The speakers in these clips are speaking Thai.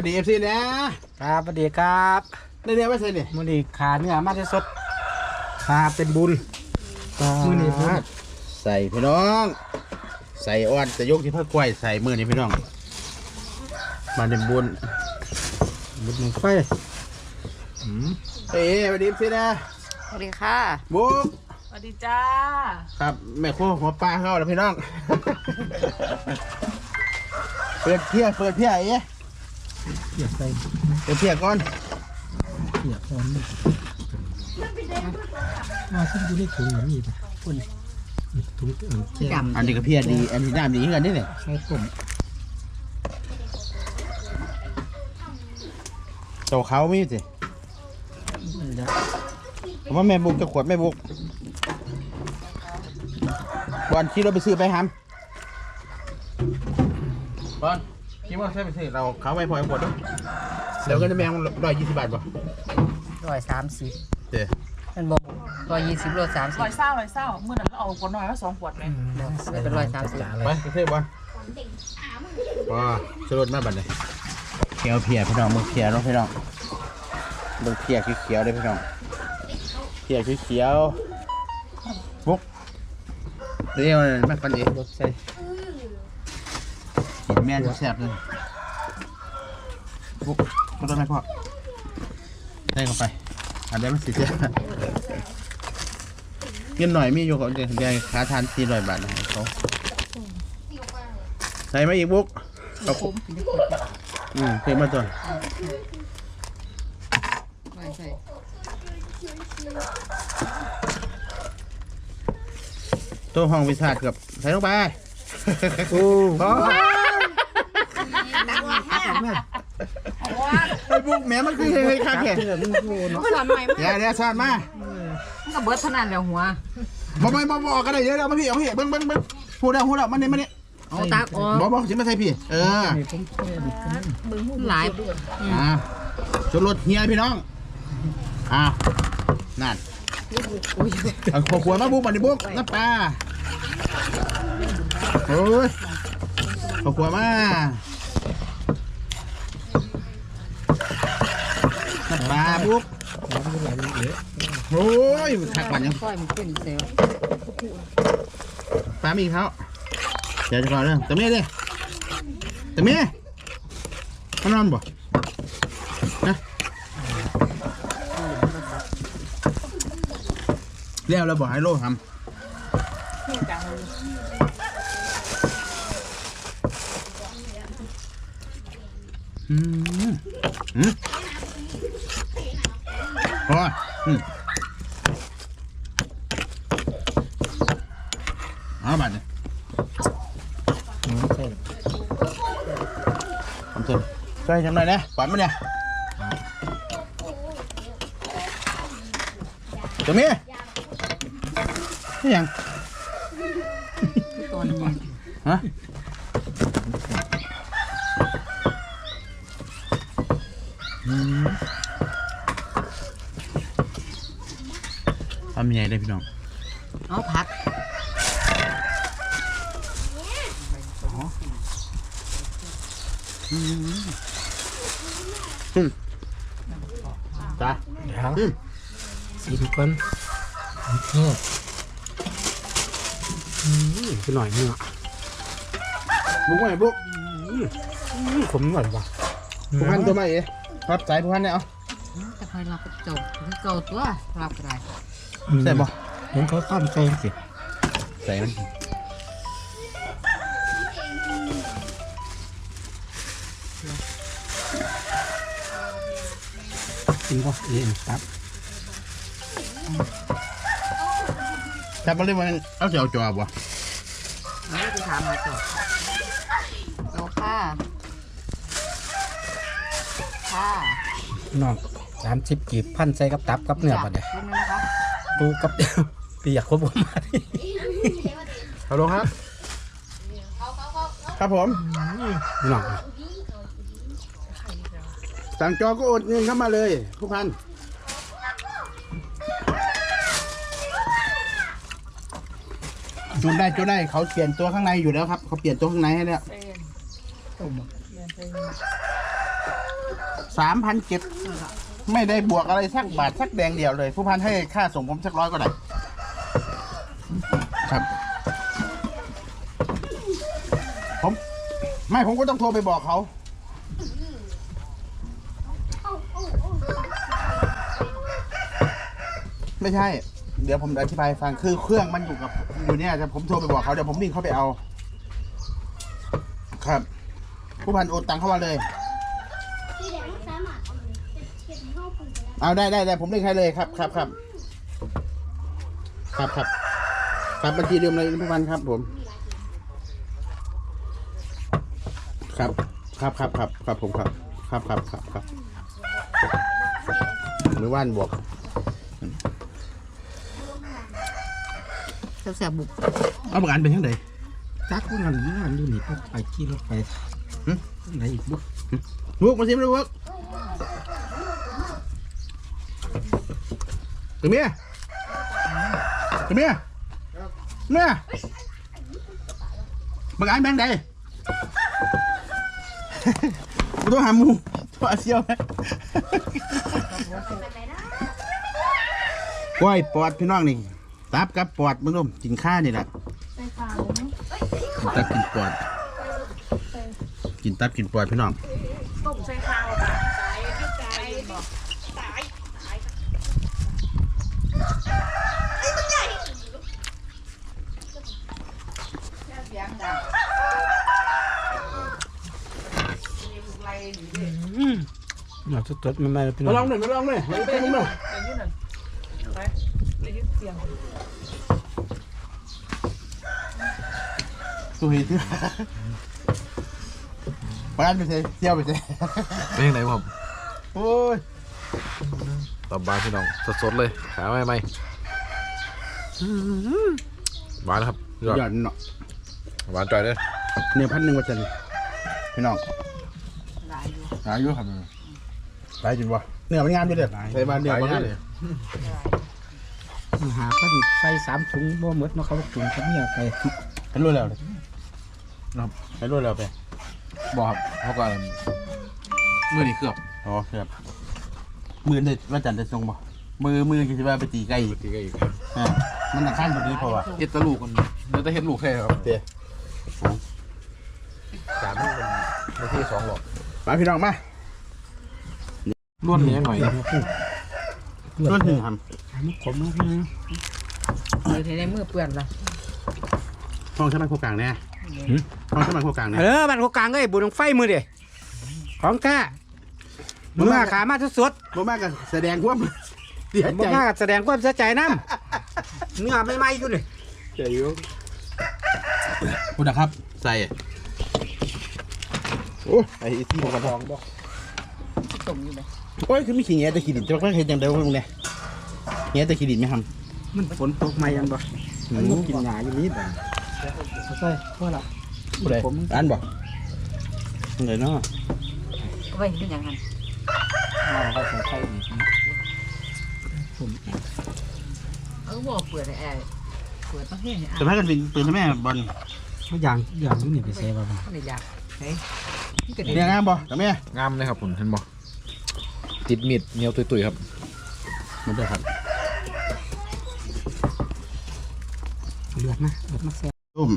วัสดีเอฟซีนะครับสวัสดีครับได้เรียกว่าใช่เนี่ยมื้อนี้ขาเนื้อมาจะสดขาเป็นบุญมื้อนี้บุญใส่พี่น้อง ใส่อ้อนจะยกที่เพื่อกล้วยใส่มือนี่พี่น้องมาเดินบุญบุญหนึ่งไฟอืมเอ้ยสวัสดีเอฟซีนะสวัสดีค่ะบุ๊กสวัสดีจ้า ครับแม่โคหัวปลาเข้าแล้วพี่น้อง เปิดเพียเปิดเพียเอ๊ะ เปียกใส่เปิดเพียก่อนเปียกพร้อมเลยมาซึ่งอยู่ในถุงเหมือนมีป่ะคนนี่ถุงเอ่อแก้วอันนี้ก็เพียดี อันนี้น้ำดีเหมือนกันนี่เนี่ยใส่ต้มโตเขามีสินี่แหละผมว่าแม่บุกจะขวดแม่บุกบอลขี่รถไปซื้อไปฮัมบอล คิดว่าใช่ไปซื้อเราเขาไปพอยขวดด้วยเดี๋ยวก็จะแมงร้อยยี่สิบบาทป่ะร้อยสามสิบเดี๋ยวมันบอกร้อยยี่สิบโลสามสิบลอยเศร้าลอยเศร้าเมื่อนั้นเราเอาขวดน้อยมาสองขวดไหมไม่เป็นร้อยสามสิบอะไรไปไปซื้อบอลว้าสรดมาบัดเลยเขียวเพียพี่น้องมึงเขียวเนาะพี่น้องมึงเพียเขียวๆเลยพี่น้องเพียเขียวๆบุกเรียวเลยแม่ปันเองรถใส่กิน แม่นแซ่บเลยปุ๊บก็ต้องให้พ่อได้เข้าไปอันนี้มันสิเสียเงินหน่อยมีอยู่ของเดี๋ยวค้าทานสี่ร้อยบาทนะให้เขาใส่มาอีกบุ๊กเอาผมอืมเพิ่มมาตัวไม่ใช่ตัวห้องวิชาเกือบใส่ลงไปโอ้ พอไอ้บุ๊กแหม่มันคือเฮ้ยข้าแค่เพื่อนมึงโง่เนาะสอนใหม่มากเดี๋ยวเดี๋ยวสอนมามันก็เบิร์ดเท่านั้นเดี๋ยวหัวบอกไม่บอกบอกกันได้เยอะแล้วมาพี่เอาพี่เบิ้งเบิ้งเบิ้งพูดแล้วพูดแล้วมันนี่มันนี่เอาตากออกบอกบอกสิมาใส่พี่ เออนี่ผมแค่ดิบกันนั่นหลายอ่าชนรถเฮียพี่น้องอ่านั่นเอาขวขวดมาบุกมาดิบุกน้ำปลาโอ้ยขวขวดมา น้ำปลาบุกน้ำก็ไหลเยอะโอ้ยขักบันยังค่อยมันขึ้นเซลล์ปลามีเขาเดี๋ยวจะก่อนเรื่องตะเมียดิตะเมียมานอนบ่นะเรียกเราบอกให้โลทนี่จังเลยำอืมอืม พออืมเอาบัตรเนี่ยน้ำใส่ทำเถอะช่วยทำหน่อยนะปล่อยมันเนี่ยตะเมียนี่ยังตัวนี้ฮะ ทำยังไงได้พี่น้องเอาพักจ้าเดี๋ยวอืมสีทุกคนเทศอืมคือหน่อยเนื้อบุกไว้บุกอืมขมหน่อยว่ะผู้พันตัวใหม่เอ๋รับสายผู้พันเนี่ยเอาจะคอยรับกระจกเก่าตัวรับก็ได้ ใส่บ่เห็นเขาตั้มใจสิใส่มันกินก็เองครับจับมาเลยมันเอาเสียวจอบบ่เอาไปถามหาจบเอาค่ะค่ะน้องสามสิบกีบพันใส่กับตับกับเนื้อปะเนี่ย รู้ไหมนะคะดูกับปีอยากครบผมมาดิฮัลโหลครับ ครับผมน้องสั่งจอก็โอนเงินเข้ามาเลยผู้พันจูนได้จูนได้เขาเปลี่ยนตัวข้างในอยู่แล้วครับ เขาเปลี่ยนตัวข้างในให้แล้วเป็นต้มเรียนเป็นสามพันเจ็ด ไม่ได้บวกอะไรสักบาทสักแดงเดียวเลย ผู้พันให้ค่าส่งผมสักร้อยก็ได้ครับ ผม ไม่ผมก็ต้องโทรไปบอกเขา ไม่ใช่ เดี๋ยวผมอธิบายฟังคือเครื่องมันอยู่กับอยู่เนี่ยแต่ผมโทรไปบอกเขาเดี๋ยวผมวิ่งเข้าไปเอา ครับ ผู้พันโอนตังค์เข้ามาเลย เอาได้ได้ได้ผมเรียกให้เลยครับครับครับครับครับครับบัญชีเดิมเลยผู้พันครับ ผม ครับครับครับครับครับผมครับ ครับครับครับครับหรือว่านบวกแซ่บๆบุกเอาประกันเป็นยังไงจักพวกนั้นนี่มันอยู่นี่พวกไปขี่รถไปหึไหนอีกบุ๊บวกมาสิมาบวก ถึงเมียถึงเมียเนี่ยประกันแบงค์ใดกูต้องหาหมูตัวเซียวไหมกล้วยปอดพี่น้องนี่ตับกับปอดมึงร่มกินข้านี่แหละไปฟาเลยนะกินตับกินปอด กินตับกินปอดพี่น้อง ต้มใส่ข้าวค่ะตายตายบอกตายตายเสียงดัง หน่อยสดๆมันไม่เป็นมาลองหน่อยมาลองหน่อยมาลองหน่อยไปยืนนั่นไปไปยืนเสียงสุยที่ประกันไปเที่ยวไปเที่ยวเป็นยังไงผมโอ้ยตับบานพี่น้องสดๆเลยขาไม่ไม่หวานครับยอดหย่อนเนาะหวานจ่อยเลยเนี่ยพันหนึ่งว่าจะพี่น้องหลายอยู่หาอยู่ครับไปจริงวะเนื้อมันงามอยู่เด้อใส่บานเนื้อมันงามเลยหาพันใส่สามถุงบ่หมดมาเขาถุงเขาเนี่ยไปให้รวยแล้วเลยครับให้รวยแล้วไปบอกครับเขาก็มือนี่เครือบอ๋อครับมือเด็ดว่าจันจะทรงบ่มือมือจะว่าไปตีไก่อีกตีกันอีกอ่ามันหนักขั้นพอดีเพราะว่าเฮ็ดแตะลูกมันเดี๋ยวจะเฮ็ดลูกแค่ครับเดี๋ยวจานนี้เป็นในที่สองหลอด มาพี่น้องมาล้วนเนี้ยหน่อยต้นหนึ่งทมันขมมากเลยอยู่ในมือเปื้อนละำห้องใช่ไหมโคกลางเนี่ยห้องใช่ไหมโคกลางเนี่ยเออบ้านโคกลางเอ้ยบุญของไฟมือเดิของแท้มึงมาขามาสดบ่มากกันแสดงความเสียๆใจบ่มาแสดงความเสียใจน้ำเนื้อไม่ไหม้อยู่นี่ใจอยู่คุณนะครับใส่ โอ้ไอ้ที่ผมกระทองบอกต้มอยู่ไหมโอ้ยคือมีขี้เงี้ยแต่ขี้ดินจะไม่เห็นอย่างเดียวมึงเนี่ยเงี้ยแต่ขี้ดินไม่ทมันฝนตกไหมยังบ่ำมันกินหญ้าอยู่นี่แต่ใส่เพื่อละผู้ใดอันบอกเลยเนาะก็ไปเป็นอย่างนั้นเขาใส่ไข่อีกเออบอกเปิดแอร์เปิดต้องเห็นจะพากันเป็นปืนแม่บอลเขาอย่างอย่างอยู่นี่ไปใส่บ่ไม่อยากเฮ้ยนี่ก็ดี เนี่ยงามบ่แต่แม่งามเลยครับผมเห็นบ่ติดมีดเหนียวตุยๆครับมันด้วยครับเลือดนะเลือดมาแซ่ตุ้ม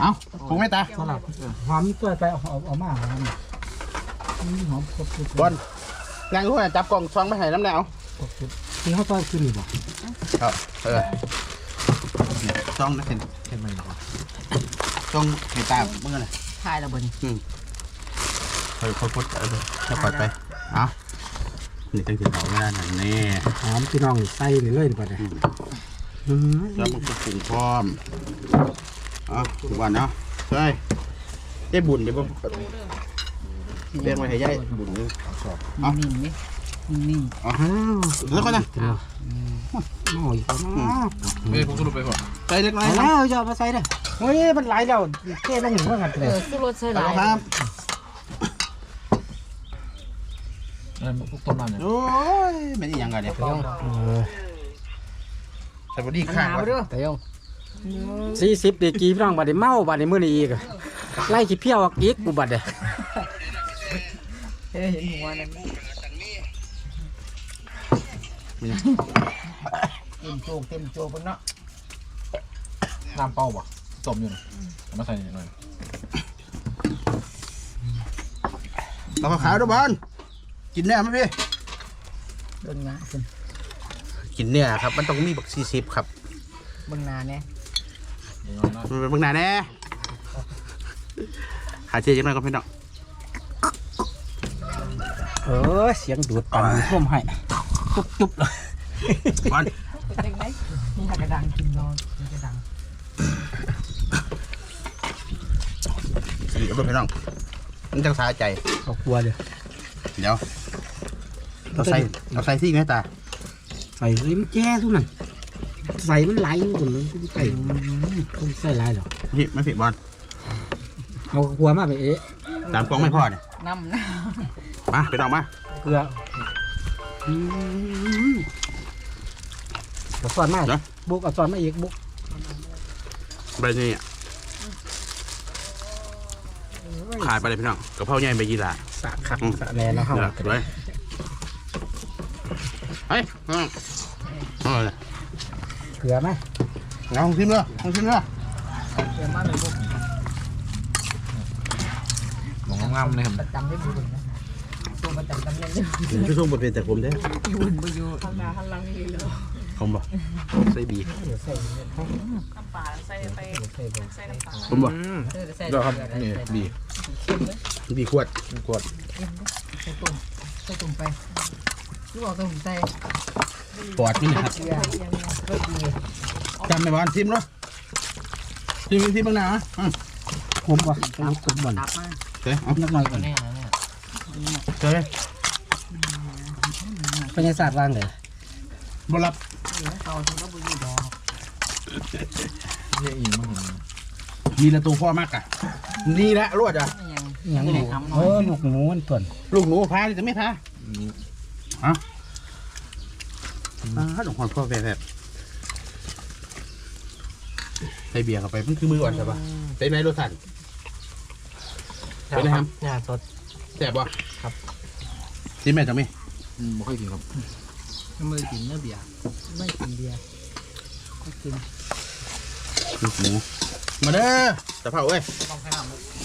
เอ้าคงไม่ตาสลัดหอมตัวไปเอาเอาเอามาหอมนี่หอมครบสุดบอลนางรู้ว่าจับกล่องซองไม่ให้น้ำแนวครบสุดที่เขาต้อยขึ้นนี่บ่ครับเออซองนะเห็นเห็นไหมครับซองเห็นตาเมื่อไงทายแล้วบน ค่อยค่อยพูดเออจะปล่อยไปเอ้านี่ตั้งแต่เต่าไม่ได้หนังแน่หอมพี่น้องใส่นี่เลยบ่ได้อืมแล้วมันก็ฝุ่งพร้อมเอ้าทุกวันเนาะใช่ได้บุญเดี๋ยวผมเรียกมาให้ยายบุญเลยนิ่งๆนี่นิ่งอ๋อแล้วก็นะหน่อยก็นะเฮ้ยผมสรุปไปก่อนใส่เล็กน้อยเอาครัแล้บวจะเอามาใส่เด้อเฮ้ยมันหลายแล้วเท่ลงหนึ่งว่างันๆเลเอยอสู้รถใส่หใส่ลายครับ นั่นพวกต้มน้ำเนี่ยโอ้ยไม่ได้ยังไงเนี่ยสวัสดีค่ะหนาวด้วยเตียวสี่สิบเดีกีพี่น้องบัดนี้เมาบัดนี้มื้อนี้อีกไล่ขี้เพี้ยวอีกกูบัดเด้อเฮ้ยเห็นหัวนั่นเต็มโจกเต็มโจกเพิ่นเนาะน้ำเปล่าบ่ต้มอยู่นี่เอามาใส่หน่อยเราขาวด้วยบอล กินเนื้อไหมพี่เบิ่งหน้าขึ้นกินเนื้อครับ มันต้องมีบักซีซิบครับเบิ่งหน้าแน่เดี๋ยวเอาหน่อยมันเป็นเบิ่งหน้าแน่หาเจยังไงก็พี่น้องเออเสียงดูดปั่นท่วมให้จุ๊บจุ๊บเลยบอลเป็นไงนี่กระดังกินนอนนี่กระดังสีกับพี่น้องมันจังสาใจเอากลัวเลยเดี๋ยว เราใส่เราใส่ที่ไหมตาใส่เลยมันแจ้ทุกนั่นใส่มันไหลหมดเลยใส่ต้องใส่ไหลหรอพี่ไม่ผิดบอลเอากลัวมากไปเอ๊ะตามกล้องไม่พอเนี่ยน้ำหน้ามาไปน้องมาเกลืออืมเอาซอนมาบุกเอาซอนมาอีกบุกใบนี้อะขาดไปเลยพี่น้องกระเพราใหญ่ใบยีราสะคักสะแน่เนาะเดี๋เฮายวเลย เฮ้ยน้องเอาเลยเกลือไหมเอาของชิมเลยของชิมเลยเดี๋ยวมาเลยบุกหมองงามๆเลยครับประจำได้บุญนะตัวประจำตำแหน่งได้พี่ส้มบทเป็นแต่ผมเด้อบุญบุญอยู่ข้างหน้าข้างหลังนี่เลยผมบอกใส่บีเดี๋ยวใส่น้ำปลาใส่ไปเดี๋ยวใส่บ่ใส่น้ำปลาผมบอกเออใส่เดี๋ยวครับนี่ดีเข้มเลยบีขวดกวดใส่ตุ่มใส่ตุ่มไป ลูกเอาตุ่มใส่ปอดนี่นะครับเกลือก็ดีจำไม่บอลชิมเนาะชิมชิมบ้างนะอืมผมบ่ต้องผมบ่ตับมาเฮ้ยเอานักหน่อยก่อนแน่นะเนี่ยเจอเลยพญาศาสตร์วางเลยบอลรับเขาถึงก็บุญอยู่ดอกเนี่ยอีกมั้งมีละตัวพ่อมากอะนี่แหละรวดอะยังยังหนูเออลูกหมูมันต่วนลูกหนูพาจะไม่พา อ่าหลวงพ่อพ่อแฝดใส่เบียร์เข้าไปมันคือมืออ่อนใช่ปะเป็นไหมรสสันเป็นไงครับหน้าสดแซ่บบ่ครับชิมแม่จังไหมอืมบ่ค่อยกินครับมือกินเนื้อเบียร์ไม่กินเบียร์ก็กินลูกหมูมาเด้อจะเผาเว้ยต้องให้ทำ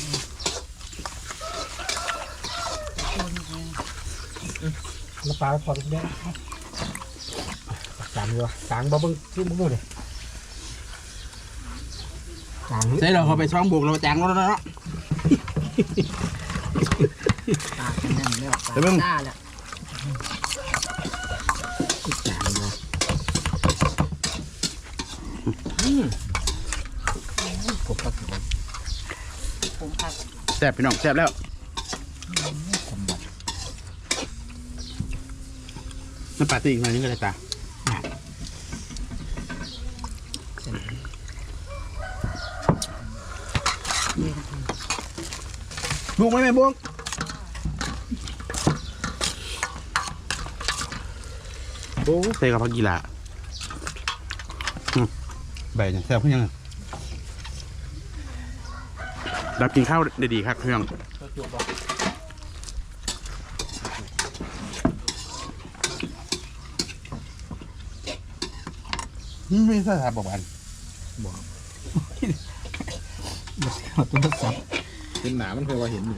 น้ำปลาพอดีเด้อจานดีวะจางบ่เบิ่งชื่อมึงดูดิจางใส่เราเข้าไปช่องบุกเราแจงแล้วเนาะตาเป็นนั่นแล้วเดี๋ยวเบิ่งตาแหละผมก็ถือว่าผมพักแซ่บพี่น้องแซ่บแล้ว น้ำปลาตีอีกหน่อยนึงก็ได้ตาบุกไหมแม่บุกโอ้ใส่กับผักกีฬาใบเนี่ยแซ่บเพิ่งยังรับกินข้าวได้ดีครับเพื่อน ก็จวบบ่ ไม่ใช่ครับบอกวันเอาตัวสับเป็นหนามันเคยว่าเห็นอยู่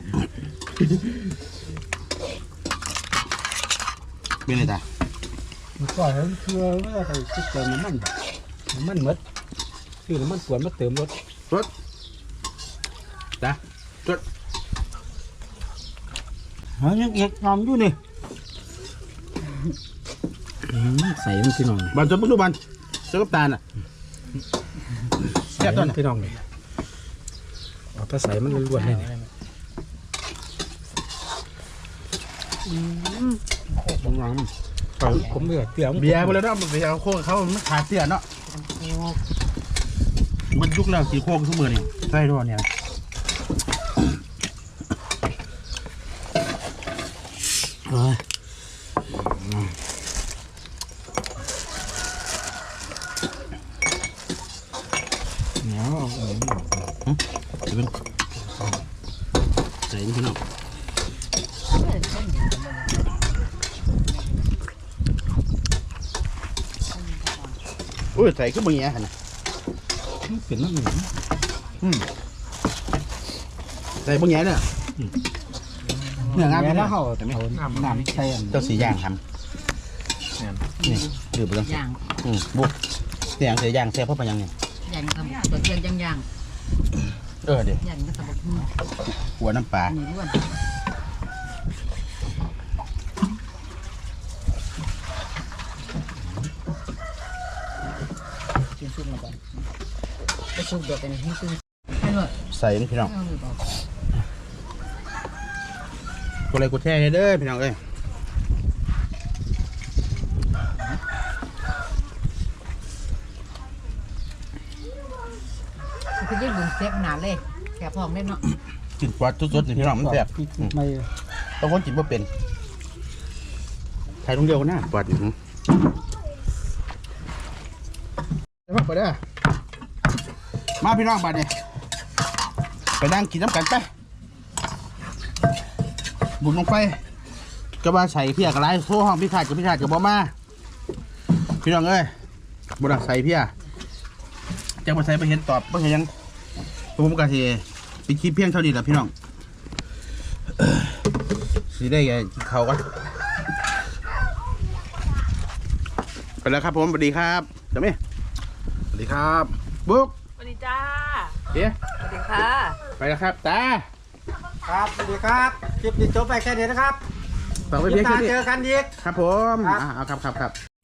เป็นไรตามันก็เห็นเชื่อว่าใส่ชุดเติมน้ำมันน้ำมันหมดชื่อน้ำมันสวนมาเติมรถตาเฮ้ยยังเอกนอมอยู่นี่อืมใส่มันพี่น้องบอลจนปัจจุบัน เจ้ากับตาลอะแซ่บต้นพี่น้องนี่เอาไปใส่มันล้วนๆเลยนี่ผมลองผมเลือกเตี้ยเบียร์ไปแล้วเนาะเบียร์โค้งเขามันขาดเตี้ยเนาะมันยุคแล้วสีโค้งทุกมือนี่ใช่ด้วยเนี่ยเฮ้ยเหนียวเอาเอาเอา เดี๋ยวเป็นใส่นี่พี่น้องอุ้ยใส่ขึ้นบางอย่างหั่นน่ะเป็นน้ำหนึ่งอืมใส่บางอย่างเนี่ยเนื้องามแล้แล้ววเขาแต่ไม่เอาน้ำใส่อันเจ้าสีย่างทเนี่ยำนี่ดื่มไปแล้วย่างอืมบุกเสียงเสียย่างเสียเพราะมันยังเนี่ยย่างทำตัวเทียนย่างย่าง เออเดี๋ยวย่างก็ตะบกหุ่นหัวน้ำปลาอันนี้ล้วนชุ่มๆลงไปไปชุบเดียวกันให้ซื้อให้หน่อยใส่นี่พี่น้องเอาหรือเปล่ากูเลยกูแช่ให้เด้อพี่น้องเอ้ย คือยิ่งบุญเซ็กหนาเลยแกพองเล่นเนาะกินปลาสดๆนี่พี่น้องมันแซ่บพริกไม่บางคนกินบ่เป็นไทยต้องเดียวกันนะปลาดิบไปพักไปเด้อมาพี่น้องบัดนี้ไปนั่งกินน้ำกันไปบุญลงไปก็ว่าใส่เพียกระไรโซ่ห้องพี่ขาดกับพี่ขาดกับบ่มาพี่น้องเอ้ยบุญใส่เพีย จังมาใส่ไปเห็นตอบบ่เห็นหยังผมก็สิปิดคลิปเพียงเท่านี้แหละพี่น้องสีได้ไงเขาก็ไปแล้วครับผมสวัสดีครับจำไหมสวัสดีครับบุ๊กสวัสดีจ้าเอ๊ะสวัสดีค่ะ ไปแล้วครับตาครับสวัสดีครับคลิปนี้จบไปแค่นี้นะครับฝากไว้คลิเพียปงหแค่น้านี้เจอกันอีก ครับผมครับอ่าเอาครับครับครับ